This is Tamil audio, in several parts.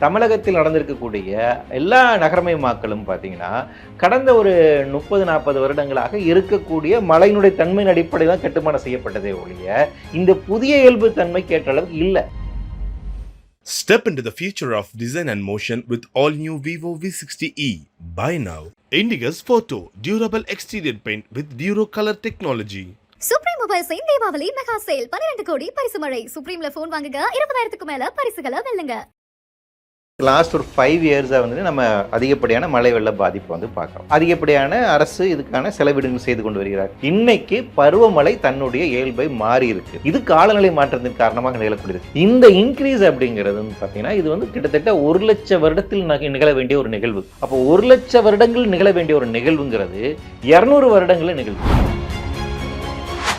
தமிழகத்தில் நடந்திருக்கக்கூடிய எல்லா நகரமயமாக்கலும் பார்த்தீங்கன்னா கடந்த ஒரு முப்பது நாற்பது வருடங்களாக இருக்கக்கூடிய மழையினுடைய தன்மையின் அடிப்படையில் தான் கட்டுமானம் செய்யப்பட்டதே ஒழிய இந்த புதிய இயல்பு தன்மை கேட்ட அளவுக்கு இல்லை Step into the future of design and motion with all new Vivo V60e. Buy now. Indigo's Photo Durable Exterior Paint with Duro Color Technology. Supreme மொபைல்ஸின் Deepavali mega sale பன்னிரண்டு கோடி பரிசு மழை சுப்ரீம்ல போன் வாங்குங்க இருபதாயிரத்துக்கு மேல பரிசுகளை வெல்லுங்க லாஸ்ட் ஒரு ஃபைவ் இயர்ஸாக வந்து நம்ம அதிகப்படியான மழை வெள்ள பாதிப்பு வந்து பார்க்குறோம். அதிகப்படியான அரசு இதுக்கான செலவிடுங்கள் செய்து கொண்டு வருகிறார். இன்னைக்கு பருவமழை தன்னுடைய இயல்பை மாறி இருக்கு. இது காலநிலை மாற்றத்தின் காரணமாக நிகழக்கூடியது. இந்த இன்க்ரீஸ் அப்படிங்கிறது பார்த்தீங்கன்னா இது வந்து கிட்டத்தட்ட ஒரு லட்ச வருடத்தில் நிகழ வேண்டிய ஒரு நிகழ்வு. அப்போ ஒரு லட்ச வருடங்கள் நிகழ வேண்டிய ஒரு நிகழ்வுங்கிறது இரநூறு வருடங்களில் நிகழ்வு.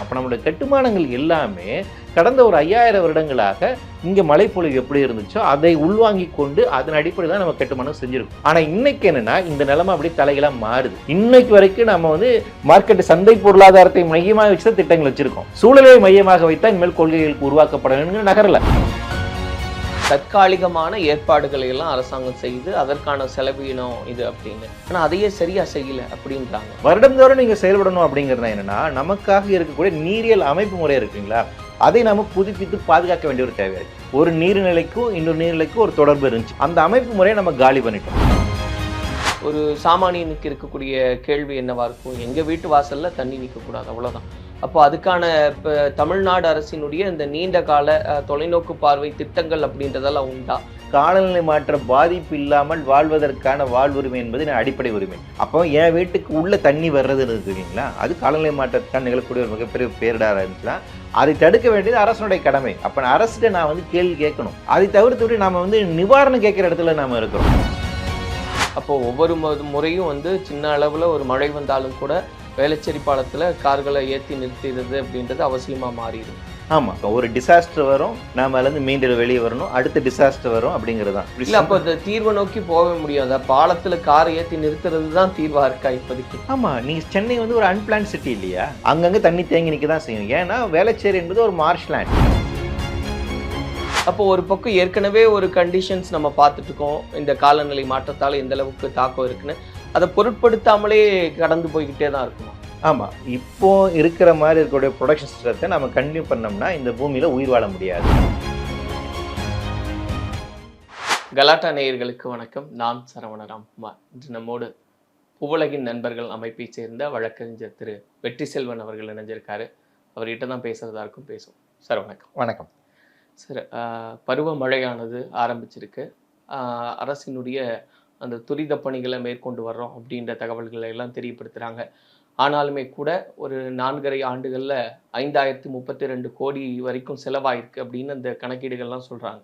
அப்போ நம்மளுடைய கட்டுமானங்கள் எல்லாமே கடந்த ஒரு ஐயாயிரம் வருடங்களாக இங்கே மழைப்பொழிவு எப்படி இருந்துச்சோ அதை உள்வாங்கி கொண்டு அதன் அடிப்படையில் தான் நம்ம கட்டுமானம் செஞ்சிருக்கோம். ஆனால் இன்னைக்கு என்னன்னா இந்த நிலைமை அப்படி தலைகளாக மாறுது. இன்னைக்கு வரைக்கும் நம்ம வந்து மார்க்கெட் சந்தை பொருளாதாரத்தை மையமாக வச்சு தான் திட்டங்கள் வச்சிருக்கோம். சூழலை மையமாக வைத்தா இனிமேல் கொள்கைகள் உருவாக்கப்பட வேண்டும் நகரல. தற்காலிகமான ஏற்பாடுகளை எல்லாம் அரசாங்கம் செய்து அதற்கான செலவீனம் இது அப்படின்னு. ஆனா அதையே சரியா செய்யல அப்படின்றாங்க. வருடந்தோறும் நீங்க செயல்படணும் அப்படிங்கிறது என்னன்னா நமக்காக இருக்கக்கூடிய நீரியல் அமைப்பு முறை இருக்குங்களா? அதை நாம் புதுப்பித்து பாதுகாக்க வேண்டிய ஒரு தேவை. ஒரு நீர்நிலைக்கும் இன்னொரு நீர்நிலைக்கும் ஒரு தொடர்பு இருந்துச்சு. அந்த அமைப்பு முறையை நம்ம காலி பண்ணிட்டோம். ஒரு சாமானியனுக்கு இருக்கக்கூடிய கேள்வி என்னவா இருக்கும்? எங்கள் வீட்டு வாசலில் தண்ணி நிற்கக்கூடாது அவ்வளோதான் அப்போ அதுக்கான இப்போ தமிழ்நாடு அரசினுடைய இந்த நீண்ட கால தொலைநோக்கு பார்வை திட்டங்கள் அப்படின்றதெல்லாம் உண்டா? காலநிலை மாற்ற பாதிப்பு இல்லாமல் வாழ்வதற்கான வாழ்வுரிமை என்பது என் அடிப்படை உரிமை. அப்போ என் வீட்டுக்கு உள்ள தண்ணி வர்றதுன்னு இருக்குங்களா அது காலநிலை மாற்றத்துக்கான நிகழக்கூடிய ஒரு மிகப்பெரிய பேரிடாக இருந்துச்சுன்னா அதை தடுக்க வேண்டியது அரசனுடைய கடமை. அப்போ நான் அரசுகிட்ட நான் வந்து கேள்வி கேட்கணும். அதை தவிர்த்து நாம வந்து நிவாரணம் கேட்குற இடத்துல நாம இருக்கிறோம். அப்போ ஒவ்வொரு முறையும் வந்து சின்ன அளவில் ஒரு மழை வந்தாலும் கூட வேளச்சேரி பாலத்தில் கார்களை ஏற்றி நிறுத்திடுறது அப்படின்றது அவசியமாக மாறிடும் ஆமாம் ஒரு டிசாஸ்டர் வரும் நாம அதுலேருந்து மீண்டு வெளியே வரணும் அடுத்த டிசாஸ்டர் வரும் அப்படிங்கிறது தான் இல்ல அப்போ இந்த தீர்வை நோக்கி போக முடியாதா. பாலத்துல காரை ஏத்தி நிறுத்துறது தான் தீர்வா இருக்கா இப்போதைக்கு? ஆமா. நீங்க சென்னை வந்து ஒரு அன்பிளான் சிட்டி இல்லையா? அங்கங்க தண்ணி தேங்கி நிக்க தான் செய்யும். ஏன்னா வேளச்சேரி என்பது ஒரு மார்ஷ் லேண்ட் அப்போ ஒரு பக்கம் ஏற்கனவே ஒரு கண்டிஷன்ஸ் நம்ம பார்த்துட்டு இருக்கோம் இந்த காலநிலை மாற்றத்தால எந்த அளவுக்கு தாக்கம் இருக்குன்னு. அதை பொருட்படுத்தாமலே கடந்து போய்கிட்டே தான் இருக்குமா? ஆமா இப்போ இருக்கிற மாதிரி இருக்கக்கூடிய ப்ரொடக்ஷன் சிஸ்டத்தை நம்ம கண்டினியூ பண்ணோம்னா இந்த பூமியில உயிர் வாழ முடியாது. கலாட்டா நேயர்களுக்கு வணக்கம். நான் சரவணராம் குமார் இன்று நம்மோடு உலகின் நண்பர்கள் அமைப்பைச் சேர்ந்த வழக்கறிஞர் திரு வெற்றி செல்வன் அவர்கள் இணைஞ்சிருக்காரு. அவர்கிட்ட தான் பேசுறதா இருக்கும் பேசுவோம். சார் வணக்கம். வணக்கம். சார் பருவமழையானது ஆரம்பிச்சிருக்கு. அரசினுடைய அந்த துரித பணிகளை மேற்கொண்டு வர்றோம் அப்படின்ற தகவல்களை எல்லாம் தெரியப்படுத்துகிறாங்க ஆனாலுமே கூட ஒரு நான்கரை ஆண்டுகளில் ஐந்தாயிரத்தி முப்பத்தி ரெண்டு கோடி வரைக்கும் செலவாயிருக்கு அப்படின்னு அந்த கணக்கீடுகள்லாம் சொல்கிறாங்க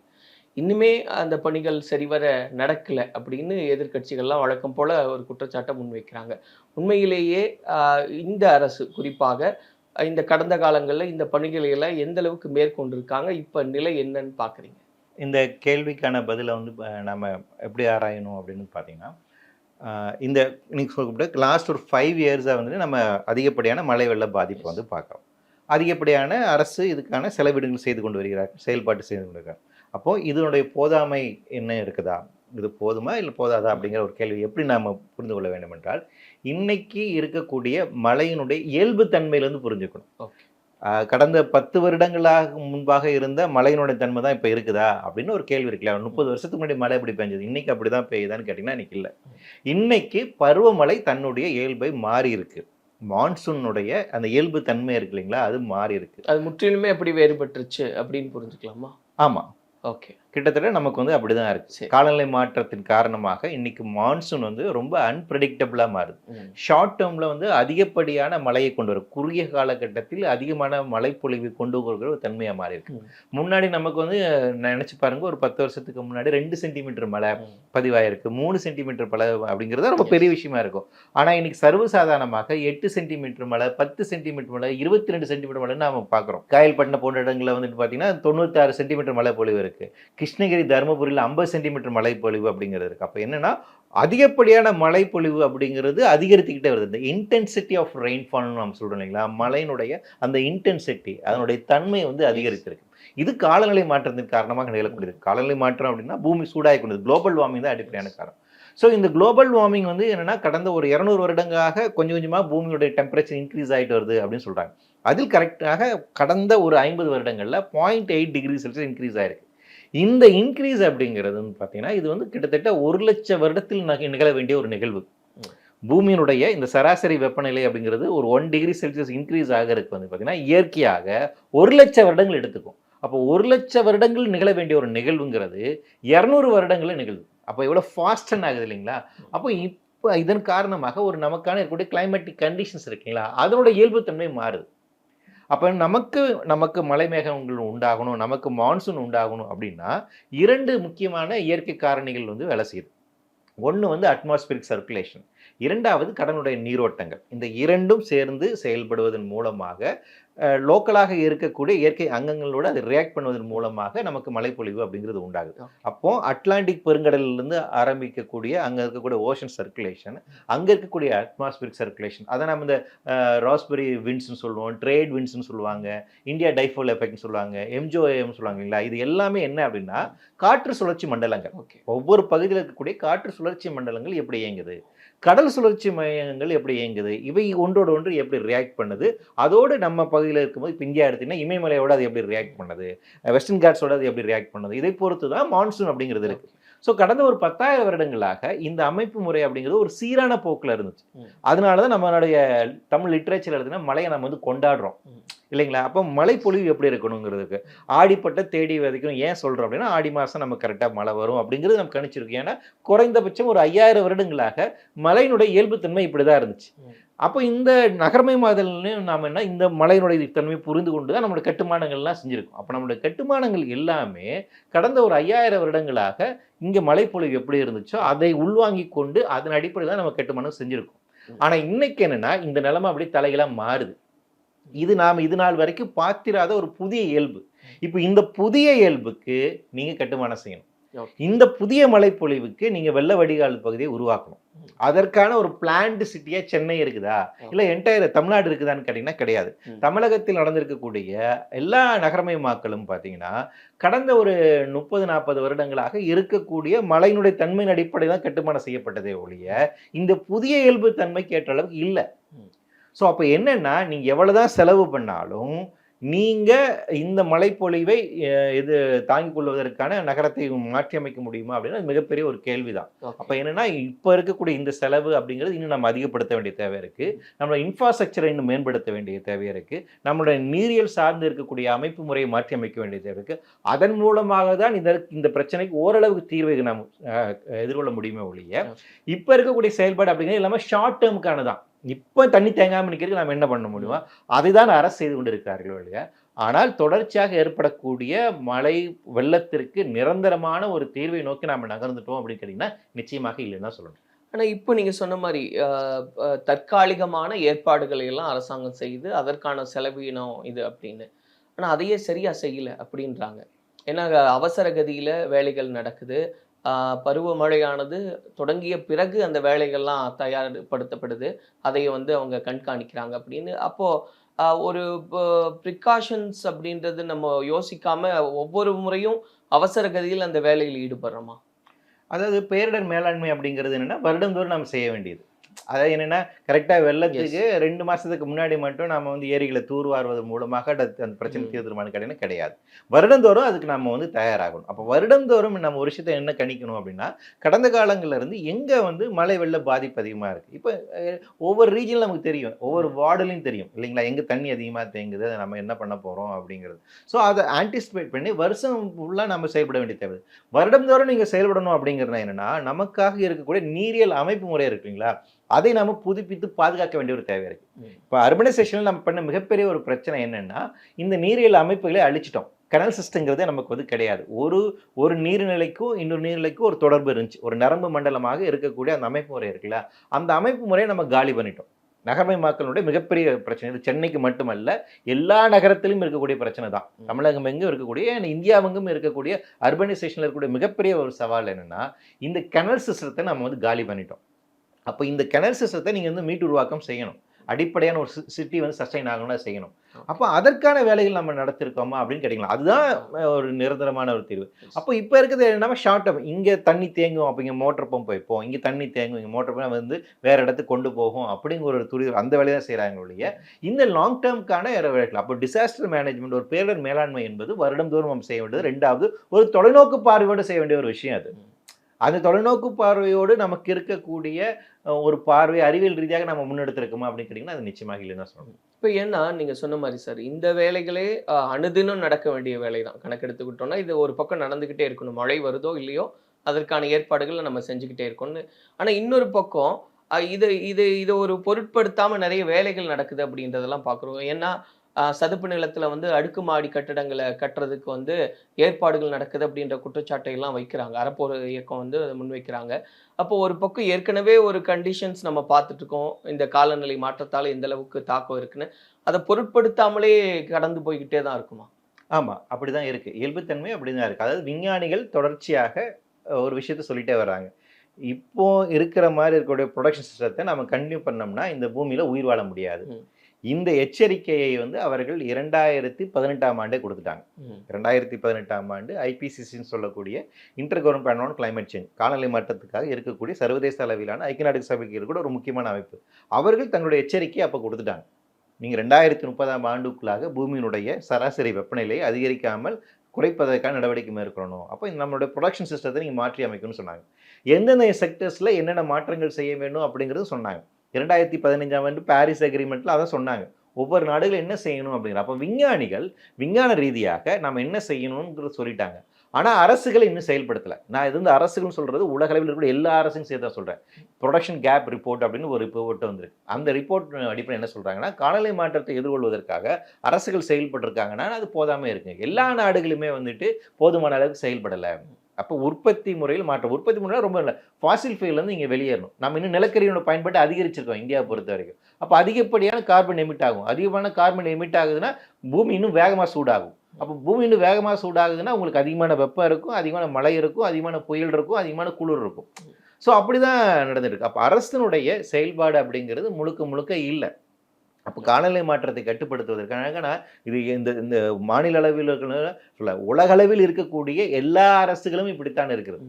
இன்னுமே அந்த பணிகள் சரிவர நடக்கலை அப்படின்னு எதிர்க்கட்சிகள்லாம் வழக்கம் போல் ஒரு குற்றச்சாட்டை முன்வைக்கிறாங்க. உண்மையிலேயே இந்த அரசு குறிப்பாக இந்த கடந்த காலங்களில் இந்த பணிகளை எல்லாம் எந்த அளவுக்கு மேற்கொண்டிருக்காங்க இப்போ நிலை என்னன்னு பார்க்குறீங்க இந்த கேள்விக்கான பதிலை வந்து நம்ம எப்படி ஆராயணும் அப்படின்னு பார்த்தீங்கன்னா இந்த இன்னைக்கு சொல்லக்கூடிய லாஸ்ட் ஒரு ஃபைவ் இயர்ஸாக வந்து நம்ம அதிகப்படியான மழை வெள்ள பாதிப்பை வந்து பார்க்குறோம். அதிகப்படியான அரசு இதுக்கான செலவிடங்கள் செய்து கொண்டு வருகிறார் செயல்பாட்டு செய்து கொண்டு வருகிறார் அப்போது இதனுடைய போதாமை என்ன இருக்குதா? இது போதுமா இல்லை போதாதா அப்படிங்கிற ஒரு கேள்வி எப்படி நாம் புரிந்து கொள்ள வேண்டும் என்றால் இன்னைக்கு இருக்கக்கூடிய மழையினுடைய இயல்பு தன்மையிலேருந்து புரிஞ்சுக்கணும். கடந்த பத்து வருடங்களாக முன்பாக இருந்த மழையினுடைய தன்மை தான் இப்போ இருக்குதா? அப்படின்னு ஒரு கேள்வி இருக்குல்ல. முப்பது வருஷத்துக்கு முன்னாடி மழை எப்படி பெஞ்சது? இன்னைக்கு அப்படி தான் பெய்யுதான்னு கேட்டிங்கன்னா இன்னைக்கு இல்லை. இன்னைக்கு பருவமழை தன்னுடைய இயல்பை மாறி இருக்கு. மான்சூனுடைய அந்த இயல்பு தன்மை இருக்கு இல்லைங்களா? அது மாறி இருக்கு. அது முற்றிலுமே எப்படி வேறுபட்டுருச்சு அப்படின்னு புரிஞ்சுக்கலாமா? ஆமாம் ஓகே. கிட்டத்தட்ட நமக்கு வந்து அப்படிதான் இருக்கு. சரி. காலநிலை மாற்றத்தின் காரணமாக இன்னைக்கு மான்சூன் வந்து ரொம்ப அன்பிரடிக்டபிளாக மாறுது. ஷார்ட் டேர்மில் வந்து அதிகப்படியான மழையை கொண்டு வரும். குறுகிய காலகட்டத்தில் அதிகமான மழைப்பொழிவை கொண்டு வருகிற ஒரு தன்மையாக மாறி இருக்கு. முன்னாடி நமக்கு வந்து நினச்சி பாருங்க ஒரு பத்து வருஷத்துக்கு முன்னாடி ரெண்டு சென்டிமீட்டர் மழை. பதிவாயிருக்கு. மூணு சென்டிமீட்டர் மழை அப்படிங்கிறது ரொம்ப பெரிய விஷயமா இருக்கும். ஆனால் இன்னைக்கு சர்வசாதாரணமாக எட்டு சென்டிமீட்டர் மழை பத்து சென்டிமீட்டர் மழை இருபத்தி ரெண்டு சென்டிமீட்டர் மழை நாம பார்க்குறோம் காயல்பட்டினம் போன்ற இடங்களில் வந்துட்டு பார்த்தீங்கன்னா தொண்ணூத்தாறு சென்டிமீட்டர் மழை பொழிவு இருக்கு. கிருஷ்ணகிரி தருமபுரியில் ஐம்பது சென்டிமீட்டர் மழை பொழிவு அப்படிங்கிறது இருக்கு. அப்போ என்னன்னா அதிகப்படியான மழை பொழிவு அப்படிங்கிறது அதிகரித்துக்கிட்டே வருது. இந்த இன்டென்சிட்டி ஆஃப் ரெயின்ஃபால்னு நம்ம சொல்றோம் இல்லைங்களா? மழையினுடைய அந்த இன்டென்சிட்டி அதனுடைய தன்மை வந்து அதிகரித்திருக்கு. இது காலநிலை மாற்றத்தின் காரணமாக நிகழக்கூடியது காலநிலை மாற்றம் அப்படின்னா பூமி சூடாகி கொண்டது குளோபல் வார்மிங் தான் அடிப்படையான காரணம். ஸோ இந்த குளோபல் வார்மிங் வந்து என்னன்னா கடந்த ஒரு இரநூறு வருடங்களாக கொஞ்சம் கொஞ்சமாக பூமியோட டெம்பரேச்சர் இன்க்ரீஸ் ஆகிட்டு வருது அப்படின்னு சொல்கிறாங்க அதில் கரெக்டாக கடந்த ஒரு ஐம்பது வருடங்களில் point eight degree Celsius increase ஆயிருக்கு. இந்த இன்க்ரீஸ் அப்படிங்கிறதுன்னு பார்த்தீங்கன்னா இது வந்து கிட்டத்தட்ட ஒரு லட்சம் வருடத்தில் நிகழ வேண்டிய ஒரு நிகழ்வு. பூமியினுடைய இந்த சராசரி வெப்பநிலை அப்படிங்கிறது ஒரு ஒன் டிகிரி செல்சியஸ் இன்க்ரீஸ் ஆகிறதுக்கு வந்து பார்த்தீங்கன்னா இயற்கையாக ஒரு லட்சம் வருடங்கள் எடுத்துக்கும். அப்போ ஒரு லட்சம் வருடங்கள் நிகழ வேண்டிய ஒரு நிகழ்வுங்கிறது இரநூறு வருடங்களில் நிகழ்வு அப்போ எவ்வளோ ஃபாஸ்டன் ஆகுது இல்லைங்களா? அப்போ இப்போ இதன் காரணமாக ஒரு நமக்கான இருக்கக்கூடிய கிளைமேட்டிக் கண்டிஷன்ஸ் இருக்குங்களா அதனோட இயல்புத்தன்மை மாறுது. அப்போ நமக்கு நமக்கு மலை மேகங்கள் உண்டாகணும் நமக்கு மான்சூன் உண்டாகணும் அப்படின்னா இரண்டு முக்கியமான இயற்கை காரணிகள் வந்து வேலை செய்யுது. ஒன்று வந்து அட்மாஸ்பியரிக் சர்க்குலேஷன் இரண்டாவது கடனுடைய நீரோட்டங்கள். இந்த இரண்டும் சேர்ந்து செயல்படுவதன் மூலமாக லோக்கலாக இருக்கக்கூடிய இயற்கை அங்கங்களோடு அது ரியாக்ட் பண்ணுவதன் மூலமாக நமக்கு மழைப்பொழிவு அப்படிங்கிறது உண்டாகுது. அப்போ அட்லாண்டிக் பெருங்கடலிலிருந்து ஆரம்பிக்கக்கூடிய அங்கே இருக்கக்கூடிய ஓஷன் சர்க்குலேஷன் அங்கே இருக்கக்கூடிய அட்மாஸ்பியரிக் சர்க்குலேஷன் அதை நம்ம இந்த ராஸ்பெரி விண்ட்ஸ்னு சொல்லுவோம் ட்ரேட் விண்ட்ஸ்னு சொல்லுவாங்க இந்தியா டைஃபோல் எஃபெக்ட்னு சொல்லுவாங்க எம்ஜோஎம் சொல்லுவாங்க இல்லைங்களா? இது எல்லாமே என்ன அப்படின்னா காற்று சுழற்சி மண்டலங்கள். ஓகே. ஒவ்வொரு பகுதியில் இருக்கக்கூடிய காற்று சுழற்சி மண்டலங்கள் எப்படி இயங்குது? கடல் சுழற்சி மையங்கள் எப்படி இயங்குது? இவை ஒன்றோடு ஒன்று எப்படி ரியாக்ட் பண்ணுது? அதோடு நம்ம பகுதியில் இருக்கும்போது இப்போ இந்தியா எடுத்தீங்கன்னா இமயமலையோட அது எப்படி ரியாக்ட் பண்ணுது? வெஸ்டர்ன் காட்ஸோட அது எப்படி ரியாக்ட் பண்ணுது? இதை பொறுத்து தான் மான்சூன் அப்படிங்கிறது இருக்குது ஸோ கடந்த ஒரு பத்தாயிரம் வருடங்களாக இந்த அமைப்பு முறை அப்படிங்கிறது ஒரு சீரான போக்கில் இருந்துச்சு. அதனால தான் நம்மளுடைய தமிழ் லிட்ரேச்சர் எழுதுனா மலையை நம்ம வந்து கொண்டாடுறோம். இல்லைங்களா அப்போ மழைப்பொழிவு எப்படி இருக்கணுங்கிறதுக்கு ஆடிப்பட்ட தேடி விதைக்கணும் ஏன் சொல்கிறோம் அப்படின்னா ஆடி மாதம் நமக்கு கரெக்டாக மழை வரும் அப்படிங்கிறது நம்ம கணிச்சிருக்கோம் ஏன்னா குறைந்தபட்சம் ஒரு ஐயாயிரம் வருடங்களாக மலையினுடைய இயல்புத்தன்மை இப்படி தான் இருந்துச்சு. அப்போ இந்த நகர்மயமாதல்லையும் நாம் என்ன இந்த மலையினுடைய தன்மை புரிந்து கொண்டு தான் நம்மளோட கட்டுமானங்கள்லாம் செஞ்சுருக்கோம் அப்போ நம்மளுடைய கட்டுமானங்கள் எல்லாமே கடந்த ஒரு ஐயாயிரம் வருடங்களாக இங்கே மழைப்பொழிவு எப்படி இருந்துச்சோ அதை உள்வாங்கி கொண்டு அதன் அடிப்படையில் தான் நம்ம கட்டுமானம் செஞ்சுருக்கோம். ஆனால் இன்னைக்கு என்னன்னா இந்த நிலைமை அப்படி தலைகளாக மாறுது இது நாம் இது நாள் வரைக்கும் பார்த்திராத ஒரு புதிய இயல்பு இப்போ இந்த புதிய இயல்புக்கு நீங்கள் கட்டுமானம் செய்யணும். இந்த புதிய மழைப்பொழிவுக்கு நீங்க வெள்ள வடிகால் பகுதியை உருவாக்கணும். அதற்கான ஒரு பிளான்டு சிட்டியா சென்னை இருக்குதா இல்ல என்டையர் தமிழ்நாடு இருக்குதான்னு கேட்டீங்கன்னா கிடையாது. தமிழகத்தில் நடந்திருக்கக்கூடிய எல்லா நகரமயமாக்கலும் பார்த்தீங்கன்னா கடந்த ஒரு முப்பது நாற்பது வருடங்களாக இருக்கக்கூடிய மழையினுடைய தன்மையின் அடிப்படையில் தான் கட்டுமானம் செய்யப்பட்டதே ஒழிய இந்த புதிய இயல்பு தன்மைக்கு ஏற்ற அளவுக்கு இல்லை. ஸோ அப்போ என்னன்னா நீங்க எவ்வளவுதான் செலவு பண்ணாலும் நீங்க இந்த மழைப்பொழிவை இது தாங்கிக் கொள்வதற்கான நகரத்தை மாற்றி அமைக்க முடியுமா அப்படின்னா மிகப்பெரிய ஒரு கேள்விதான். அப்போ என்னன்னா இப்போ இருக்கக்கூடிய இந்த செலவு அப்படிங்கிறது இன்னும் நம்ம அதிகப்படுத்த வேண்டிய தேவை இருக்கு. நம்மளோட இன்ஃப்ராஸ்ட்ரக்சரை இன்னும் மேம்படுத்த வேண்டிய தேவை இருக்கு. நம்மளுடைய நீரியல் சார்ந்து இருக்கக்கூடிய அமைப்பு முறையை மாற்றி அமைக்க வேண்டிய தேவை இருக்கு. அதன் மூலமாக தான் இந்த இந்த பிரச்சனைக்கு ஓரளவுக்கு தீர்வை நாம் எதிர்கொள்ள முடியுமே ஒழிய இப்போ இருக்கக்கூடிய செயல்பாடு அப்படிங்கிறது எல்லாமே ஷார்ட் டேர்முக்கான தான் இப்போ தண்ணி தேங்காமல் நிற்கிறதுக்கு நம்ம என்ன பண்ண முடியுமா? அதை தான் அரசு செய்து கொண்டு இருக்கிறார்கள் ஒழிய ஆனால் தொடர்ச்சியாக ஏற்படக்கூடிய மழை வெள்ளத்திற்கு நிரந்தரமான ஒரு தீர்வை நோக்கி நாம் நகர்ந்துட்டோம் அப்படின்னு கேட்டிங்கன்னா நிச்சயமாக இல்லைன்னு தான் சொல்லணும். ஆனால் இப்போ நீங்கள் சொன்ன மாதிரி தற்காலிகமான ஏற்பாடுகளை எல்லாம் அரசாங்கம் செய்து அதற்கான செலவீனம் இது அப்படின்னு. ஆனால் அதையே சரியாக செய்யலை அப்படின்றாங்க. ஏன்னா அவசர கதியில் வேலைகள் நடக்குது. பருவமழையானது தொடங்கிய பிறகு அந்த வேலைகள்லாம் தயார்படுத்தப்படுது. அதை வந்து அவங்க கண்காணிக்கிறாங்க அப்படின்னு. அப்போது ஒரு ப்ரிகாஷன்ஸ் அப்படின்றது நம்ம யோசிக்காம ஒவ்வொரு முறையும் அவசர கதியில் அந்த வேலையில் ஈடுபடுறோமா? அதாவது பேரிடர் மேலாண்மை அப்படிங்கிறது என்னென்னா வருடந்தோறும் நம்ம செய்ய வேண்டியது. அதாவது என்னன்னா கரெக்டாக வெள்ளத்துக்கு ரெண்டு மாசத்துக்கு முன்னாடி மட்டும் நம்ம வந்து ஏரிகளை தூர்வாருவது மூலமாக அந்த பிரச்சனை ம். தீர்த்துருமான்னு கேட்டீங்கன்னா கிடையாது. வருடந்தோறும் அதுக்கு நம்ம வந்து தயாராகணும். அப்போ வருடந்தோறும் நம்ம ஒரு விஷயத்தை என்ன கணிக்கணும் அப்படின்னா கடந்த காலங்கள்ல இருந்து எங்க வந்து மழை வெள்ள பாதிப்பு அதிகமா இருக்கு? இப்போ ஒவ்வொரு ரீஜனில் நமக்கு தெரியும். ஒவ்வொரு வார்டுலையும் தெரியும். இல்லைங்களா? எங்க தண்ணி அதிகமாக தேங்குது அதை நம்ம என்ன பண்ண போறோம் அப்படிங்கிறது. ஸோ அதை ஆன்டிசிபேட் பண்ணி வருஷம் ஃபுல்லாக நம்ம செயல்பட வேண்டிய தேவை. வருடந்தோறும் நீங்கள் செயல்படணும் அப்படிங்கிறது என்னன்னா நமக்காக இருக்கக்கூடிய நீரியல் அமைப்பு முறை இருக்குங்களா அதை நாம புதுப்பித்து பாதுகாக்க வேண்டிய ஒரு தேவை இருக்கு. ம். இப்போ அர்பனைசேஷனில் நம்ம பண்ண மிகப்பெரிய ஒரு பிரச்சனை என்னன்னா இந்த நீரியல் அமைப்புகளை அழிச்சிட்டோம். கனல் சிஸ்டங்கிறதே நமக்கு வந்து கிடையாது. ஒரு ஒரு நீர்நிலைக்கும் இன்னொரு நீர்நிலைக்கும் ஒரு தொடர்பு இருந்துச்சு. ஒரு நரம்பு மண்டலமாக இருக்கக்கூடிய அந்த அமைப்பு முறை இருக்குல்ல அந்த அமைப்பு முறையை நம்ம காலி பண்ணிட்டோம். நகரமயமாக்கலுடைய மிகப்பெரிய பிரச்சனை. இது சென்னைக்கு மட்டுமல்ல எல்லா நகரத்திலும் இருக்கக்கூடிய பிரச்சனை தான். தமிழகம் எங்கும் இருக்கக்கூடிய இந்தியாவெங்கும் இருக்கக்கூடிய அர்பனைசேஷனில் இருக்கக்கூடிய மிகப்பெரிய ஒரு சவால் என்னன்னா இந்த கெனல் சிஸ்டத்தை நம்ம வந்து காலி பண்ணிட்டோம். அப்போ இந்த கெனல் சிஸ்டத்தை நீங்கள் வந்து மீட்டு உருவாக்கம் செய்யணும். அடிப்படையான ஒரு சிட்டி வந்து சஸ்டைன் ஆகணும்னா செய்யணும். அப்போ அதற்கான வேலைகள் நம்ம நடத்திருக்கோமா அப்படின்னு கேட்டிங்களா? அதுதான் ஒரு நிரந்தரமான ஒரு தீர்வு. அப்போ இப்போ இருக்கிறது என்னன்னா ஷார்ட் டேர்ம் இங்கே தண்ணி தேங்கும் அப்போ இங்கே மோட்டர் பம்ப் வைப்போம். இங்கே தண்ணி தேங்கும் இங்கே மோட்டர் பம்ப் வந்து வேற இடத்துக்கு கொண்டு போகும் அப்படிங்கிற ஒரு துரி அந்த வேலையை தான் செய்கிறாங்க ஒழிய இந்த லாங் டேர்ம்க்கான வேலைகள். அப்போ டிசாஸ்டர் மேனேஜ்மெண்ட் ஒரு பேரிடர் மேலாண்மை என்பது வருடந்தோறும் நம்ம செய்ய வேண்டியது ரெண்டாவது ஒரு தொலைநோக்கு பார்வையோடு செய்ய வேண்டிய ஒரு விஷயம் அது. அந்த தொலைநோக்கு பார்வையோடு நமக்கு இருக்கக்கூடிய ஒரு பார்வை அறிவியல் ரீதியாக நம்ம முன்னெடுத்திருக்கோமா அப்படின்னு கேட்டிங்கன்னா அது நிச்சயமாக இல்லைன்னு தான் சொல்லணும். இப்போ ஏன்னா நீங்கள் சொன்ன மாதிரி சார் இந்த வேலைகளே அனுதினம் நடக்க வேண்டிய வேலை தான். கணக்கெடுத்துக்கிட்டோம்னா இது ஒரு பக்கம் நடந்துக்கிட்டே இருக்கணும். மழை வருதோ இல்லையோ அதற்கான ஏற்பாடுகளை நம்ம செஞ்சுக்கிட்டே இருக்கணும்னு ஆனால் இன்னொரு பக்கம் இது இது இது ஒரு பொருட்படுத்தாமல் நிறைய வேலைகள் நடக்குது அப்படின்றதெல்லாம் பார்க்குறோம். ஏன்னா சதுப்பு நிலத்துல வந்து அடுக்குமாடி கட்டடங்களை கட்டுறதுக்கு வந்து ஏற்பாடுகள் நடக்குது அப்படின்ற குற்றச்சாட்டை எல்லாம் வைக்கிறாங்க. அறப்போர் இயக்கம் வந்து அதை முன்வைக்கிறாங்க. அப்போ ஒரு பக்கம் ஏற்கனவே ஒரு கண்டிஷன்ஸ் நம்ம பார்த்துட்டு இருக்கோம் இந்த காலநிலை மாற்றத்தால் எந்த அளவுக்கு தாக்கம் இருக்குன்னு. அதை பொருட்படுத்தாமலே கடந்து போய்கிட்டே தான் இருக்குமா? ஆமாம் அப்படி தான் இருக்குது இயல்புத்தன்மை அப்படி தான் இருக்குது அதாவது விஞ்ஞானிகள் தொடர்ச்சியாக ஒரு விஷயத்த சொல்லிட்டே வர்றாங்க இப்போ இருக்கிற மாதிரி இருக்கக்கூடிய ப்ரொடக்ஷன் சிஸ்டத்தை நம்ம கண்டினியூ பண்ணோம்னா இந்த பூமியில் உயிர் வாழ முடியாது. இந்த எச்சரிக்கையை வந்து அவர்கள் இரண்டாயிரத்தி பதினெட்டாம் ஆண்டே கொடுத்துட்டாங்க. ரெண்டாயிரத்தி பதினெட்டாம் ஆண்டு ஐபிசிசின்னு சொல்லக்கூடிய inter government panel on climate change காலநிலை மாற்றத்துக்காக இருக்கக்கூடிய சர்வதேச அளவிலான ஐக்கிய நாடுகள் சபைக்கு கூட ஒரு முக்கியமான அமைப்பு. அவர்கள் தங்களுடைய எச்சரிக்கையை அப்போ கொடுத்துட்டாங்க. நீங்கள் ரெண்டாயிரத்தி முப்பதாம் ஆண்டுக்குள்ளாக பூமியினுடைய சராசரி வெப்பநிலையை அதிகரிக்காமல் குறைப்பதற்கான நடவடிக்கை மேற்கொள்ளணும். அப்போ நம்மளுடைய ப்ரொடக்ஷன் சிஸ்டத்தை நீங்கள் மாற்றி அமைக்கணும்னு சொன்னாங்க. எந்தெந்த செக்டர்ஸில் என்னென்ன மாற்றங்கள் செய்ய வேண்டும் அப்படிங்கிறது சொன்னாங்க. இரண்டாயிரத்தி பதினஞ்சாம் ஆண்டு பாரிஸ் அக்ரிமெண்ட்டில் அதை சொன்னாங்க. ஒவ்வொரு நாடுகள் என்ன செய்யணும் அப்படிங்கிற அப்போ விஞ்ஞானிகள் விஞ்ஞான ரீதியாக நம்ம என்ன செய்யணுங்கிறது சொல்லிட்டாங்க. ஆனால் அரசுகள் இன்னும் செயல்படுத்தலை. நான் இது வந்து அரசுகள்னு சொல்கிறது உலகளவில் இருக்கிற எல்லா அரசும் சேர்த்து தான் சொல்கிறேன் ப்ரொடக்ஷன் கேப் ரிப்போர்ட் அப்படின்னு ஒரு ரிப்போர்ட் வந்திருக்கு. அந்த ரிப்போர்ட் அடிப்படையில் என்ன சொல்கிறாங்கன்னா காலநிலை மாற்றத்தை எதிர்கொள்வதற்காக அரசுகள் செயல்பட்டிருக்காங்கன்னா அது போதாமல் இருக்குங்க. எல்லா நாடுகளுமே வந்துட்டு போதுமான அளவுக்கு செயல்படலை. அப்போ உற்பத்தி முறையில் மாற்றம். உற்பத்தி முறையில் ரொம்ப இல்லை ஃபாசில் ஃபியூல்லேருந்து இங்கே வெளியேறணும். நம்ம இன்னும் நிலக்கரியோட பயன்பாட்டை அதிகரிச்சிருக்கோம் இந்தியாவை பொறுத்த வரைக்கும். அப்போ அதிகப்படியான கார்பன் எமிட் ஆகும். அதிகமான கார்பன் எமிட் ஆகுதுன்னா பூமி இன்னும் வேகமாக சூடாகும். அப்போ பூமி இன்னும் வேகமாக சூடாகுதுன்னா உங்களுக்கு அதிகமான வெப்பம் இருக்கும் அதிகமான மழை இருக்கும் அதிகமான புயல் இருக்கும் அதிகமான குளிர் இருக்கும். ஸோ அப்படி தான் நடந்துருக்கு அப்போ அரசினுடைய செயல்பாடு அப்படிங்கிறது முழுக்க முழுக்க இல்லை. அப்போ காலநிலை மாற்றத்தை கட்டுப்படுத்துவதற்காக நான் இது இந்த இந்த மாநில அளவில் இருக்கிற சொல்ல உலக அளவில் இருக்கக்கூடிய எல்லா அரசுகளும் இப்படித்தான் இருக்கிறது.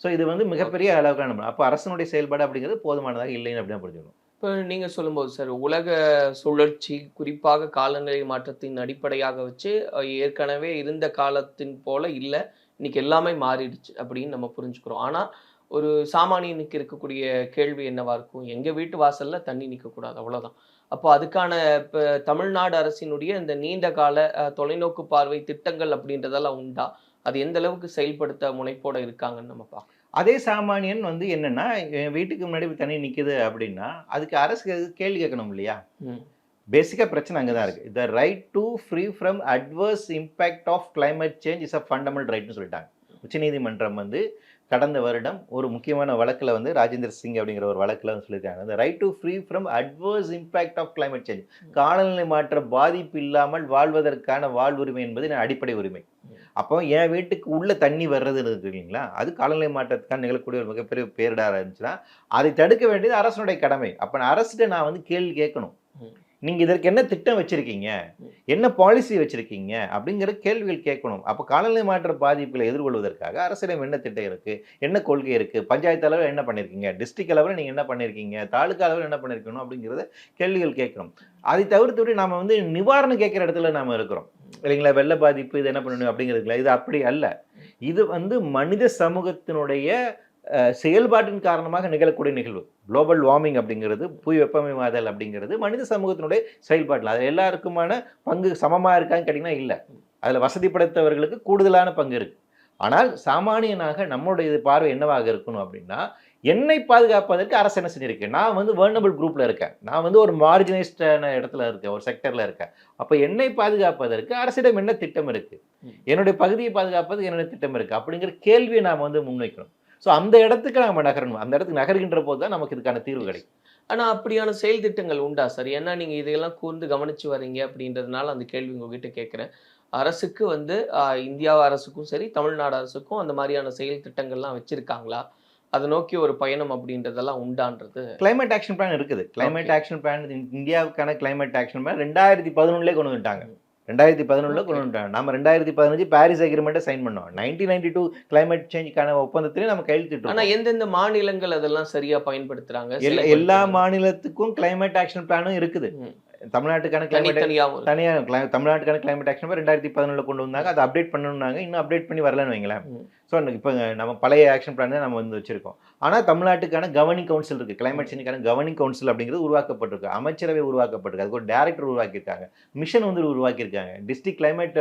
ஸோ இது வந்து மிகப்பெரிய அளவுக்கான அப்போ அரசனுடைய செயல்பாடு அப்படிங்கிறது போதுமானதாக இல்லைன்னு அப்படின்னு புரிஞ்சுக்கணும். இப்போ நீங்க சொல்லும்போது சார் உலக சுழற்சி குறிப்பாக காலநிலை மாற்றத்தின் அடிப்படையாக வச்சு ஏற்கனவே இருந்த காலத்தின் போல இல்லை இன்னைக்கு எல்லாமே மாறிடுச்சு அப்படின்னு நம்ம புரிஞ்சுக்கிறோம். ஆனா ஒரு சாமானியனுக்கு இருக்கக்கூடிய கேள்வி என்னவா இருக்கும்? எங்க வீட்டு வாசல்ல தண்ணி நிற்கக்கூடாது அவ்வளவுதான். அப்போ அதுக்கான இப்போ தமிழ்நாடு அரசினுடைய இந்த நீண்ட கால தொலைநோக்கு பார்வை திட்டங்கள் அப்படின்றதெல்லாம் உண்டா? அது எந்த அளவுக்கு செயல்படுத்த முனைப்போட இருக்காங்கன்னு நம்ம பார்க்கலாம் அதே சாமானியன் வந்து என்னன்னா என் வீட்டுக்கு முன்னாடி தண்ணி நிற்குது அப்படின்னா அதுக்கு அரசு கேள்வி கேட்கணும் இல்லையா. பேசிக்காக பிரச்சனை அங்கே தான் இருக்குது the right to free from adverse impact of climate change is a fundamental ரைட்னு சொல்லிட்டாங்க. உச்சநீதிமன்றம் வந்து கடந்த வருடம் ஒரு முக்கியமான வழக்கில் வந்து ராஜேந்திர சிங் அப்படிங்கிற ஒரு வழக்கில் வந்து சொல்லியிருக்காங்க. the right to free from adverse impact of climate change காலநிலை மாற்ற பாதிப்பு இல்லாமல் வாழ்வதற்கான வாழ்வுரிமை என்பது என் அடிப்படை உரிமை. அப்போ என் வீட்டுக்கு உள்ள தண்ணி வர்றது இருக்கு இல்லைங்களா? அது காலநிலை மாற்றத்துக்கான நிகழக்கூடிய ஒரு மிகப்பெரிய பேரிடாக இருந்துச்சுன்னா அதை தடுக்க வேண்டியது அரசனுடைய கடமை. அப்போ அரசுகிட்ட நான் வந்து கேள்வி கேட்கணும். நீங்கள் இதற்கு என்ன திட்டம் வச்சுருக்கீங்க? என்ன பாலிசி வச்சுருக்கீங்க? அப்படிங்கிற கேள்விகள் கேட்கணும். அப்போ காலநிலை மாற்ற பாதிப்புகளை எதிர்கொள்வதற்காக அரசிடம் என்ன திட்டம் இருக்குது என்ன கொள்கை இருக்குது பஞ்சாயத்து அளவில் என்ன பண்ணிருக்கீங்க? டிஸ்ட்ரிக் அளவில் நீங்கள் என்ன பண்ணியிருக்கீங்க தாலுக்கா அளவில் என்ன பண்ணிருக்கணும்? அப்படிங்கிறத கேள்விகள் கேட்கணும். அதை தவிர்த்து நாம் வந்து நிவாரணம் கேட்குற இடத்துல நாம இருக்கிறோம். இல்லைங்களா? வெள்ள பாதிப்பு இது என்ன பண்ணணும்? அப்படிங்கிறதுல இது அப்படி அல்ல. இது வந்து மனித சமூகத்தினுடைய செயல்பாட்டின் காரணமாக நிகழக்கூடிய நிகழ்வு. குளோபல் வார்மிங் அப்படிங்கிறது புவி வெப்பமயமாதல் அப்படிங்கிறது மனித சமூகத்தினுடைய செயல்பாட்டில். அது எல்லாருக்குமான பங்கு சமமாக இருக்கான்னு கேட்டிங்கன்னா இல்லை. அதில் வசதி படைத்தவர்களுக்கு கூடுதலான பங்கு இருக்கு. ஆனால் சாமானியனாக நம்மளுடைய பார்வை என்னவாக இருக்கணும் அப்படின்னா என்னை பாதுகாப்பதற்கு அரசு என்ன செஞ்சிருக்கு? நான் வந்து வேர்னபிள் குரூப்ல இருக்கேன். நான் வந்து ஒரு மார்ஜினைஸ்டான இடத்துல இருக்கேன் ஒரு செக்டர்ல இருக்கேன். அப்போ என்னை பாதுகாப்பதற்கு அரசிடம் என்ன திட்டம் இருக்கு? ம். என்னுடைய பகுதியை பாதுகாப்பதற்கு என்ன திட்டம் இருக்கு? அப்படிங்கிற கேள்வியை நாம் வந்து முன்வைக்கணும். ஸோ அந்த இடத்துக்கு நம்ம நகரணும். அந்த இடத்துக்கு நகர்கின்ற போது தான் நமக்கு இதுக்கான தீர்வு கிடைக்கும். ஆனா அப்படியான செயல் திட்டங்கள் உண்டா சார் ஏன்னா நீங்க இதையெல்லாம் கூர்ந்து கவனிச்சு வரீங்க அப்படின்றதுனால அந்த கேள்வி உங்ககிட்ட கேட்குறேன். அரசுக்கு வந்து இந்தியா அரசுக்கும் சரி தமிழ்நாடு அரசுக்கும் அந்த மாதிரியான செயல் திட்டங்கள்லாம் வச்சிருக்காங்களா? அதை நோக்கி ஒரு பயணம் அப்படின்றதெல்லாம் உண்டான்றது. கிளைமேட் ஆக்ஷன் பிளான் இருக்குது. கிளைமேட் ஆக்ஷன் பிளான் இந்தியாவுக்கான கிளைமேட் ஆக்ஷன் பிளான் ரெண்டாயிரத்தி பதினொன்னுலேயே கொண்டு வந்துட்டாங்க. ரெண்டாயிரத்தி பதினொன்றில் கொண்டு வந்துட்டாங்க நம்ம ரெண்டாயிரத்தி பதினஞ்சு பாரிஸ் அக்ரிமெண்ட்டை சைன் பண்ணோம். நைன்டீன் நைன்டி டூ கிளைமேட் சேஞ்சுக்கான ஒப்பந்தத்திலே நம்ம கையெழுத்திட்டோம் ஆனா எந்தெந்த மாநிலங்கள் அதெல்லாம் சரியா பயன்படுத்துறாங்க? எல்லா மாநிலத்துக்கும் கிளைமேட் ஆக்ஷன் பிளானும் இருக்குது. தமிழ்நாட்டுக்கான கிளைமேட். தனியாக தமிழ்நாட்டுக்கான கிளைமேட் ஆக்ஷன் ரெண்டாயிரத்தி பதினொன்றில் கொண்டு வந்தாங்க. அதை அப்டேட் பண்ணணும்னாங்க. இன்னும் அப்டேட் பண்ணி வரலன்னு வைங்களேன். ஸோ இப்போ நம்ம பழைய ஆக்ஷன் பிளான் தான் நம்ம வந்து வச்சிருக்கோம். ஆனால் தமிழ்நாட்டுக்கான கவர்னிங் கவுன்சில் இருக்குது கிளைமேட் சேஞ்சுக்கான கவர்னிங் கவுன்சில் அப்படிங்கிறது உருவாக்கப்பட்டிருக்கு. அமைச்சரவை உருவாக்கப்பட்டிருக்கு. அதுக்கு ஒரு டேரக்டர் உருவாக்கியிருக்காங்க. மிஷன் வந்து உருவாக்கியிருக்காங்க. டிஸ்ட்ரிக்ட் கிளைமேட்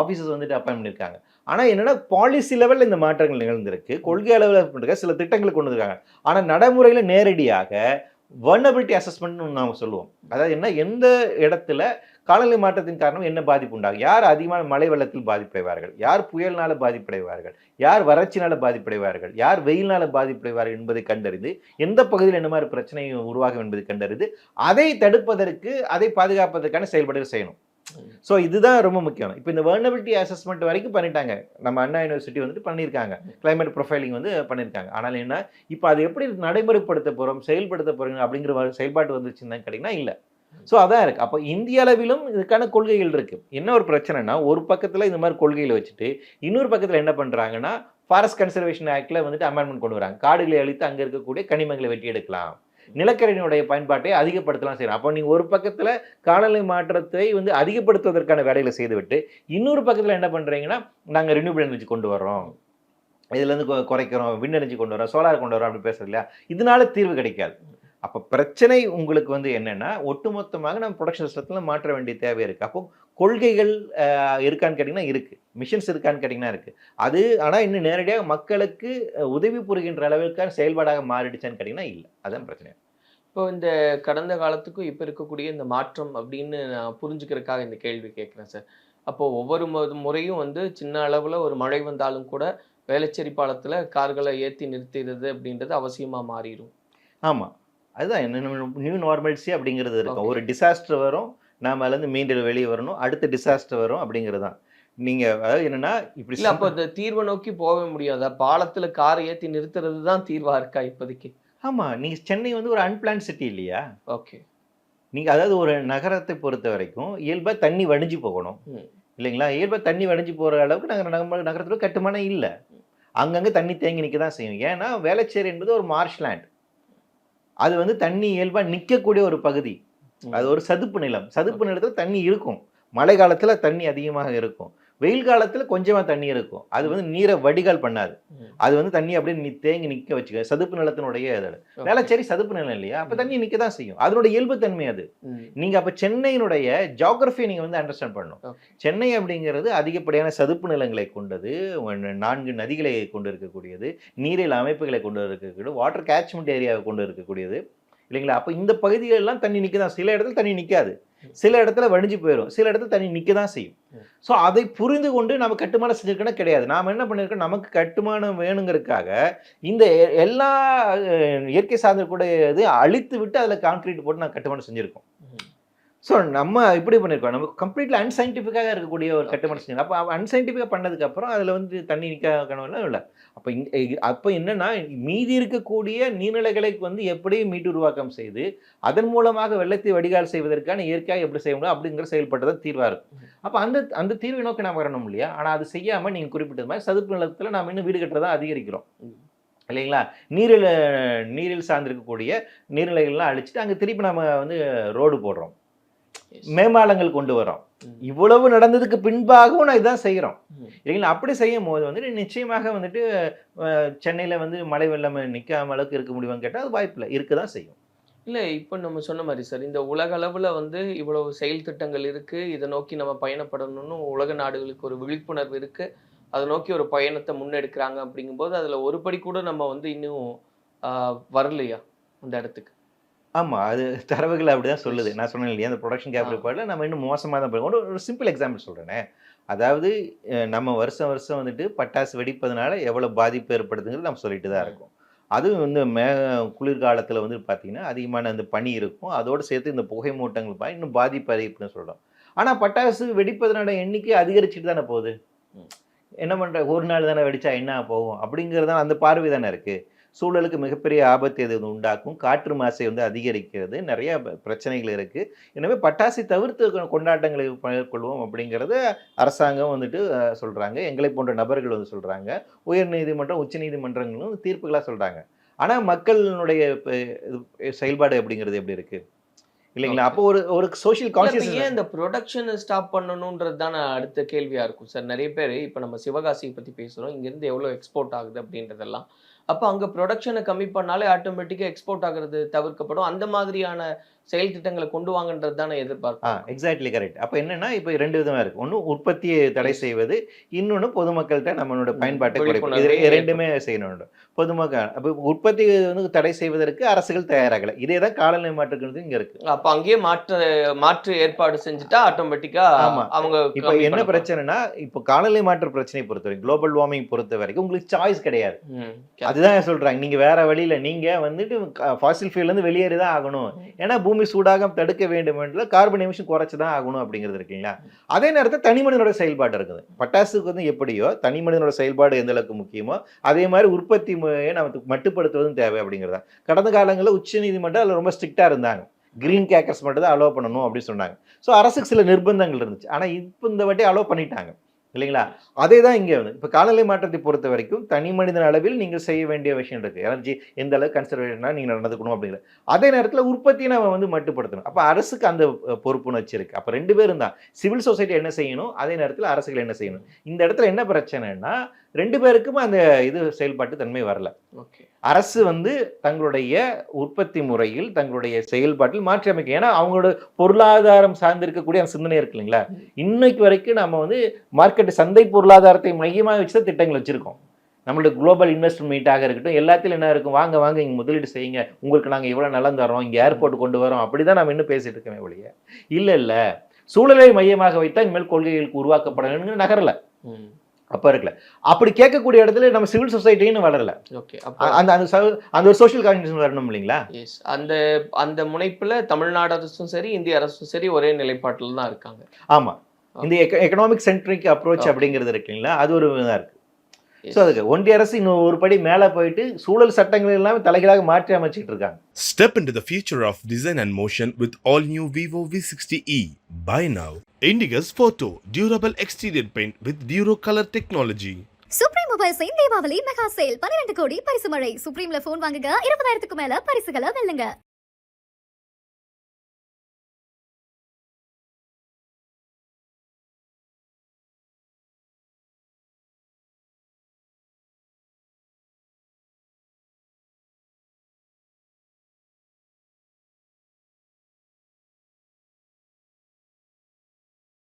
ஆஃபீஸர்ஸ் வந்துட்டு அப்பாயின் பண்ணியிருக்காங்க. ஆனால் என்னன்னா பாலிசி லெவலில் இந்த மாற்றங்கள் நிகழ்ந்திருக்கு. கொள்கை அளவில் சில திட்டங்களை கொண்டு வந்திருக்காங்க. ஆனால் நடைமுறையில் நேரடியாக வர்னபிலிட்டி அசஸ்மெண்ட்னு நாம் சொல்லுவோம். அதாவது என்ன? எந்த இடத்துல காலநிலை மாற்றத்தின் காரணம் என்ன பாதிப்பு உண்டாகும்? யார் அதிகமான மழை வெள்ளத்தில் பாதிப்படைவார்கள்? யார் புயல்னால பாதிப்படைவார்கள்? யார் வறட்சினால பாதிப்படைவார்கள்? யார் வெயில்னால பாதிப்படைவார்கள் என்பதை கண்டறிந்து எந்த பகுதியில் என்ன மாதிரி பிரச்சனை உருவாகும் என்பதை கண்டறிந்து அதை தடுப்பதற்கு அதை பாதுகாப்பதற்கான செயல்பாடுகள் செய்யணும். ஸோ இதுதான் ரொம்ப முக்கியம். இப்போ இந்த வேர்னபிலிட்டி அசஸ்மெண்ட் வரைக்கும் பண்ணிட்டாங்க. நம்ம அண்ணா யூனிவர்சிட்டி வந்துட்டு பண்ணியிருக்காங்க. கிளைமேட் ப்ரொஃபைலிங் வந்து பண்ணியிருக்காங்க. ஆனால் என்ன? இப்போ அது எப்படி நடைமுறைப்படுத்த போகிறோம் செயல்படுத்த போகிறோம் அப்படிங்கிற செயல்பாட்டு வந்துச்சுன்னு கேட்டிங்கன்னா இல்லை. ஸோ அதான் இருக்கு. அப்போ இந்திய அளவிலும் இதுக்கான கொள்கைகள் இருக்குது என்ன ஒரு பிரச்சனைனா ஒரு பக்கத்தில் இந்த மாதிரி கொள்கைகளை வச்சுட்டு இன்னொரு பக்கத்தில் என்ன பண்ணுறாங்கன்னா ஃபாரஸ்ட் கன்சர்வேஷன் ஆக்டில் வந்துட்டு அமெண்ட்மெண்ட் கொண்டு வராங்க. காடுகளை அழித்து அங்கே இருக்கக்கூடிய கனிமங்களை வெட்டி எடுக்கலாம். நிலக்கரியினுடைய பயன்பாட்டை அதிகப்படுத்தலாம் செய்யலாம் அப்போ நீங்கள் ஒரு பக்கத்தில் காலநிலை மாற்றத்தை வந்து அதிகப்படுத்துவதற்கான வேலைகளை செய்துவிட்டு இன்னொரு பக்கத்தில் என்ன பண்ணுறீங்கன்னா நாங்கள் ரினியூபிள் எனர்ஜி கொண்டு வர்றோம். இதுலேருந்து கொ- குறைக்கிறோம் விண்ட் எனர்ஜி கொண்டு வரோம் சோலார் கொண்டு வரோம் அப்படி பேசுறது இல்லையா? இதனால தீர்வு கிடைக்காது. அப்போ பிரச்சனை உங்களுக்கு வந்து என்னன்னா ஒட்டுமொத்தமாக நம்ம ப்ரொடக்ஷன் சிஸ்டத்தில் மாற்ற வேண்டிய தேவை இருக்குது அப்போ கொள்கைகள் இருக்கான்னு கேட்டிங்கன்னா இருக்குது மிஷன்ஸ் இருக்கான்னு கேட்டிங்கன்னா இருக்குது அது ஆனால் இன்னும் நேரடியாக மக்களுக்கு உதவி புரிகின்ற அளவிற்கான செயல்பாடாக மாறிடுச்சான்னு கேட்டிங்கன்னா இல்லை. அதான் பிரச்சனை. இப்போ இந்த கடந்த காலத்துக்கும் இப்போ இருக்கக்கூடிய இந்த மாற்றம் அப்படின்னு நான் புரிஞ்சுக்கிறதுக்காக இந்த கேள்வி கேட்குறேன் சார். அப்போ ஒவ்வொரு முறையும் வந்து சின்ன அளவில் ஒரு மழை வந்தாலும் கூட வேளச்சேரி பாலத்தில் கார்களை ஏற்றி நிறுத்திடுறது அப்படின்றது அவசியமாக மாறிடும். ஆமாம் அதுதான் என்ன நியூ நார்மல்சி அப்படிங்கிறது இருக்கும். ஒரு டிசாஸ்டர் வரும் நாம அதுலேருந்து மீண்டு வெளியே வரணும் அடுத்த டிசாஸ்டர் வரும் அப்படிங்கிறது தான் நீங்கள் அதாவது என்னன்னா இப்படி இல்லை அப்போ இந்த தீர்வை நோக்கி போக முடியாதா. பாலத்தில் காரை ஏற்றி நிறுத்துறது தான் தீர்வாக இருக்கா இப்போதைக்கு? ஆமாம் நீங்கள் சென்னை வந்து ஒரு அன்பிளான் சிட்டி இல்லையா? ஓகே நீங்கள் அதாவது ஒரு நகரத்தை பொறுத்த வரைக்கும் இயல்பாக தண்ணி வடிஞ்சு போகணும். இல்லைங்களா? இயல்பாக தண்ணி வடிஞ்சு போகிற அளவுக்கு நாங்கள் நகரத்தில் கட்டுமானம் இல்லை. அங்கங்கே தண்ணி தேங்கி நிற்க தான் செய்யும். ஏன்னா வேளச்சேரி என்பது ஒரு மார்ஷ் லேண்ட் அது வந்து தண்ணி இயல்பாக நிற்கக்கூடிய ஒரு பகுதி. அது ஒரு சதுப்பு நிலம். சதுப்பு நிலத்தில் தண்ணி இருக்கும். மழை காலத்தில் தண்ணி அதிகமாக இருக்கும். வெயில் காலத்தில் கொஞ்சமாக தண்ணி இருக்கும். அது வந்து நீரை வடிகால் பண்ணாது. அது வந்து தண்ணி அப்படியே நி தேங்கி நிற்க வச்சுக்க. சதுப்பு நிலத்தினுடைய இது Okay. வேளச்சேரி சதுப்பு நிலம் இல்லையா? அப்போ தண்ணி நிற்க தான் செய்யும். அதனுடைய இயல்புத்தன்மை அது. ம். நீங்கள் அப்போ சென்னையினுடைய ஜாகிரஃபி நீங்கள் வந்து அண்டர்ஸ்டாண்ட் பண்ணணும். சென்னை அப்படிங்கிறது அதிகப்படியான சதுப்பு நிலங்களை கொண்டது நான்கு நதிகளை கொண்டு இருக்கக்கூடியது நீரியல் அமைப்புகளை கொண்டு இருக்கக்கூடியது வாட்டர் கேட்ச்மெண்ட் ஏரியாவை கொண்டு இருக்கக்கூடியது. இல்லைங்களா? அப்போ இந்த பகுதிகளெல்லாம் தண்ணி நிற்க தான். சில இடத்துல தண்ணி நிற்காது சில இடத்துல வடிஞ்சு போயிடும் சில இடத்துல தண்ணி நிற்க தான் செய்யும் ஸோ அதை புரிந்து கொண்டு நம்ம கட்டுமானம் செஞ்சிருக்கோன்னா கிடையாது. நாம் என்ன பண்ணியிருக்கோம் நமக்கு கட்டுமானம் வேணுங்கிறதுக்காக இந்த எல்லா இயற்கை சார்ந்த கூட இது அழித்து விட்டு அதில் கான்கிரீட் போட்டு நான் கட்டுமானம் செஞ்சுருக்கோம். ஸோ நம்ம இப்படி பண்ணியிருக்கோம் நம்ம கம்ப்ளீட்லி அன்சைன்டிஃபிக்காக இருக்கக்கூடிய ஒரு கட்டுமானம் செஞ்சு அப்போ அன்சைன்டிஃபிக்காக பண்ணதுக்கப்புறம் அதில் வந்து தண்ணி நிற்க கனவுலாம் இல்லை. அப்போ அப்போ என்னன்னா மீதி இருக்கக்கூடிய நீர்நிலைகளை வந்து எப்படி மீட்டு உருவாக்கம் செய்து அதன் மூலமாக வெள்ளத்தை வடிகால் செய்வதற்கான இயற்கையாக எப்படி செய்ய முடியும் அப்படிங்கிற செயல்பட்டதான் தீர்வாக இருக்கும். அப்போ அந்த அந்த தீர்வை நோக்கி நாம் வரணும் இல்லையா? ஆனால் அது செய்யாமல் நீங்கள் குறிப்பிட்டது மாதிரி சதுப்பு நிலத்தில் நாம் இன்னும் வீடு கட்டுறதா அதிகரிக்கிறோம். இல்லைங்களா? நீரில் நீரில் சார்ந்திருக்கக்கூடிய நீர்நிலைகள்லாம் அழிச்சிட்டு அங்கே திருப்பி நம்ம வந்து ரோடு போடுறோம். மேம்பாலங்கள் கொண்டு வரோம். இவ்வளவு நடந்ததுக்கு பின்பாகவும் நான் இதான் செய்கிறோம். இல்லைங்களா? அப்படி செய்யும் போது வந்துட்டு நிச்சயமாக வந்துட்டு சென்னையில வந்து மழை வெள்ளம் நிற்காம அளவுக்கு இருக்க முடியுமான்னு கேட்டால் அது வாய்ப்பில்லை இருக்க தான் செய்யும். இல்லை இப்போ நம்ம சொன்ன மாதிரி சார் இந்த உலக அளவில் வந்து இவ்வளவு செயல் திட்டங்கள் இருக்கு. இதை நோக்கி நம்ம பயணப்படணும்னு உலக நாடுகளுக்கு ஒரு விழிப்புணர்வு இருக்கு. அதை நோக்கி ஒரு பயணத்தை முன்னெடுக்கிறாங்க அப்படிங்கும்போது அதில் ஒரு படி கூட நம்ம வந்து இன்னும் வரலையா? அந்த இடத்துக்கு. ஆமா அது தரவுகள் அப்படிதான் சொல்லுது. நான் சொன்னேன் இல்லையா அந்த ப்ரொடக்ஷன் கேப். ரிப்போர்ட்டில் நம்ம இன்னும் மோசமாக தான் போயிருக்கோம் ஒரு- சிம்பிள் எக்ஸாம்பிள் சொல்கிறேனே அதாவது நம்ம வருஷம் வருஷம் வந்துட்டு பட்டாசு வெடிப்பதனால எவ்வளோ பாதிப்பு ஏற்படுதுங்கிறது நம்ம சொல்லிட்டு தான் இருக்கோம். அதுவும் வந்து மே குளிர்காலத்தில் வந்து பார்த்தீங்கன்னா அதிகமான அந்த பனி இருக்கும். அதோடு சேர்த்து இந்த புகை மூட்டங்கள் பா இன்னும் பாதிப்பு அதிகம்னு சொல்கிறோம் ஆனால் பட்டாசு வெடிப்பதனோட எண்ணிக்கை அதிகரிச்சுட்டு தானே போகுது. என்ன பண்ணுற ஒரு நாள் தானே வெடிச்சா என்ன போகும் அப்படிங்கிறது தான் அந்த பார்வை தானே இருக்குது சூழலுக்கு மிகப்பெரிய ஆபத்து வந்து உண்டாக்கும்? காற்று மாசை வந்து அதிகரிக்கிறது. நிறைய பிரச்சனைகள் இருக்கு. எனவே பட்டாசை தவிர்த்து கொண்டாட்டங்களை மேற்கொள்வோம் அப்படிங்கிறத அரசாங்கம் வந்துட்டு அஹ், சொல்றாங்க. எங்களை போன்ற நபர்கள் வந்து சொல்றாங்க. உயர் நீதிமன்றம் உச்ச நீதிமன்றங்களும் தீர்ப்புகளா சொல்றாங்க. ஆனா மக்களினுடைய செயல்பாடு அப்படிங்கிறது எப்படி இருக்கு? இல்லைங்களா. அப்போ ஒரு ஒரு சோஷியல் கான்சியஸ் ஏன் இந்த ப்ரொடக்ஷனை ஸ்டாப் பண்ணணுன்றது தானே அடுத்த கேள்வியா இருக்கும். சார் நிறைய பேர் இப்போ நம்ம சிவகாசியை பத்தி பேசுறோம். இங்க இருந்து எவ்வளவு எக்ஸ்போர்ட் ஆகுது அப்படின்றதெல்லாம். அப்போ அங்கே ப்ரொடக்ஷனை கம்மி பண்ணாலே ஆட்டோமேட்டிக்காக எக்ஸ்போர்ட் ஆகிறது தவிர்க்கப்படும். அந்த மாதிரியான செயல் திட்டங்களை கொண்டு வாங்கன்றது தானே ஆ எதிர்பார்ப்போம் எக்ஸாக்ட்லி கரெக்ட் அப்போ என்னன்னா இப்போ ரெண்டு விதமா இருக்கு. ஒன்று உற்பத்தியை தடை செய்வது இன்னொன்று பொதுமக்கள்கிட்ட நம்மளோட பயன்பாட்டை விழிப்புணர்வை இது ரெண்டுமே செய்யணும் பொதுமக்கள் அப்போ உற்பத்தி வந்து தடை செய்வதற்கு அரசுகள் தயாராகலை. இதே தான் காலநிலை மாற்றங்கிறது இங்க இருக்கு. அப்ப அங்கேயே மாற்று மாற்று ஏற்பாடு செஞ்சுட்டா ஆட்டோமேட்டிக்கா ஆமா. அவங்க இப்போ என்ன பிரச்சனைனா இப்போ காலநிலை மாற்ற பிரச்சனையை பொறுத்த வரைக்கும் குளோபல் வார்மிங் பொறுத்த வரைக்கும் உங்களுக்கு சாய்ஸ் கிடையாது. அதுதான் சொல்றாங்க. நீங்க வேற வழியில நீங்க வந்துட்டு ஃபாசில் ஃபியூல் இருந்து வெளியேறி தான் ஆகணும் ஏன்னா பூமி சூடாக தடுக்க வேண்டும் என்றால் கார்பன் எமிஷன் குறைச்சி தான் ஆகணும் அப்படிங்கிறது இருக்குங்களா? அதே நேரத்தில் தனி மனிதனோட செயல்பாடு இருக்குது. பட்டாசுக்கு வந்து எப்படியோ தனி மனிதனோட செயல்பாடு எந்த அளவுக்கு முக்கியமோ அதே மாதிரி உற்பத்தி முறையை நமக்கு மட்டுப்படுத்துவதும் தேவை அப்படிங்கிறதா. கடந்த காலங்களில் உச்ச நீதிமன்றம் அதில் ரொம்ப ஸ்ட்ரிக்டாக இருந்தாங்க. கிரீன் கேக்கர்ஸ் மட்டும் தான் அலோவ் பண்ணணும் அப்படின்னு சொன்னாங்க. ஸோ அரசுக்கு சில நிர்பந்தங்கள் இருந்துச்சு. ஆனால் இப்போ இந்த வாட்டி அலோவ் பண்ணிட்டாங்க. இல்லைங்களா? அதே தான் இங்கே வந்து. இப்போ காலநிலை மாற்றத்தை பொறுத்த வரைக்கும் தனி மனிதன் அளவில் நீங்கள் செய்ய வேண்டிய விஷயம் இருக்குது எனர்ஜி எந்த அளவுக்கு கன்சர்வேஷனாக நீங்கள் நடந்துக்கணும் அப்படிங்கிற. அதே நேரத்தில் உற்பத்தியை நம்ம வந்து மட்டுப்படுத்தணும். அப்போ அரசுக்கு அந்த பொறுப்புன்னு வச்சிருக்கு அப்போ ரெண்டு பேரும் தான். சிவில் சொசைட்டி என்ன செய்யணும்? அதே நேரத்தில் அரசுகள் என்ன செய்யணும்? இந்த இடத்துல என்ன பிரச்சனைன்னா ரெண்டு பேருக்கும் அந்த இது செயல்பாட்டு தன்மை வரல. ஓகே. அரசு வந்து தங்களுடைய உற்பத்தி முறையில் தங்களுடைய செயல்பாட்டில் மாற்றி அமைக்க ஏன்னா அவங்களோட பொருளாதாரம் சார்ந்திருக்கக்கூடிய அந்த சிந்தனை இருக்கு இல்லைங்களா? இன்னைக்கு வரைக்கும் நம்ம வந்து மார்க்கெட் சந்தை பொருளாதாரத்தை மையமாக வச்சு தான் திட்டங்கள் வச்சிருக்கோம். நம்மளோட குளோபல் இன்வெஸ்ட்மெண்ட் மீட்டாக இருக்கட்டும் எல்லாத்திலும் என்ன இருக்கும்? வாங்க வாங்க இங்கே முதலீடு செய்யுங்க. உங்களுக்கு நாங்கள் இவ்வளோ நலம் தரோம் இங்கே ஏர்போர்ட் கொண்டு வரோம் அப்படி தான் நம்ம இன்னும் பேசிட்டு இருக்கோமே ஒழிய. இல்லை இல்லை. சூழலை மையமாக வைத்தா இனிமேல் கொள்கைகளுக்கு உருவாக்கப்படணுங்கிற நகரல. ம். அப்போ இருக்கல. அப்படி கேட்கக்கூடிய இடத்துல நம்ம சிவில் சொசைட்டின்னு வளரல. ஓகே அந்த அந்த அந்த ஒரு சோஷியல் கான்ஷியஸ் வரணும் இல்லைங்களா? எஸ் அந்த அந்த முனைப்புல தமிழ்நாடு அரசும் சரி இந்திய அரசும் சரி ஒரே நிலைப்பாட்டில் தான் இருக்காங்க. ஆமா. இந்த எக்கனாமிக் சென்ட்ரிக் அப்ரோச். அப்படிங்கிறது இருக்கு இல்லைங்களா? அது ஒரு இதா இருக்கு. Yes. ஸோ அதுக்கு ஒன்றிய அரசு இன்னும் ஒரு படி மேலே போயிட்டு சூழல் சட்டங்கள் எல்லாமே தலைகீழாக மாற்றி அமைச்சிட்டு இருக்காங்க Step into the future of design and motion with all new Vivo V60e. Buy now. Indigo's Photo Durable Exterior Paint with Duro Color Technology. Supreme மொபைல்ஸின் Deepavali mega sale பன்னிரண்டு கோடி பரிசு மழை சுப்ரீம்ல போன் வாங்குங்க இருபதாயிரத்துக்கு மேல பரிசுகளை வெல்லுங்க